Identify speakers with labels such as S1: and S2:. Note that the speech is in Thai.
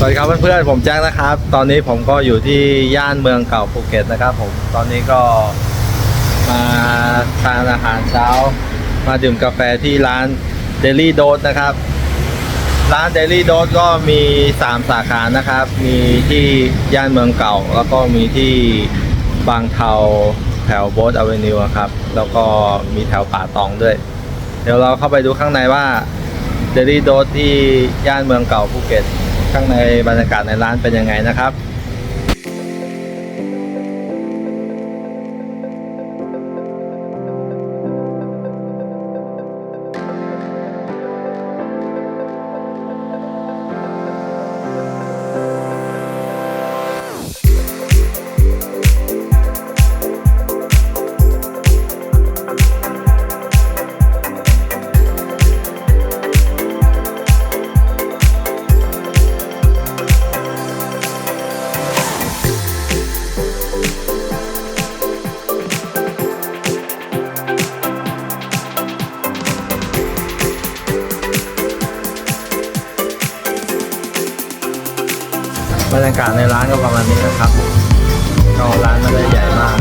S1: สวัสดีครับเพื่อนๆผมแจ็คนะครับ ตอนนี้ผมก็อยู่ที่ย่านเมืองเก่าภูเก็ตนะครับ ผมตอนนี้ก็มาทานอาหารเช้า มาดื่มกาแฟที่ร้าน Daily Dose นะครับ ร้าน Daily Dose ก็มี 3 สาขานะครับ มีที่ย่านเมืองเก่า แล้วก็มีที่บางเทาแถวโบสอเวนิวครับ แล้วก็มีแถวป่าตองด้วย เดี๋ยวเราเข้าไปดูข้างในว่าเดลี่โดสที่ย่านเมืองเก่าภูเก็ต ข้างในบรรยากาศในร้านเป็นยังไงนะครับ บรรยากาศในร้านก็ประมาณนี้นะครับก็ร้านไม่ได้ใหญ่มาก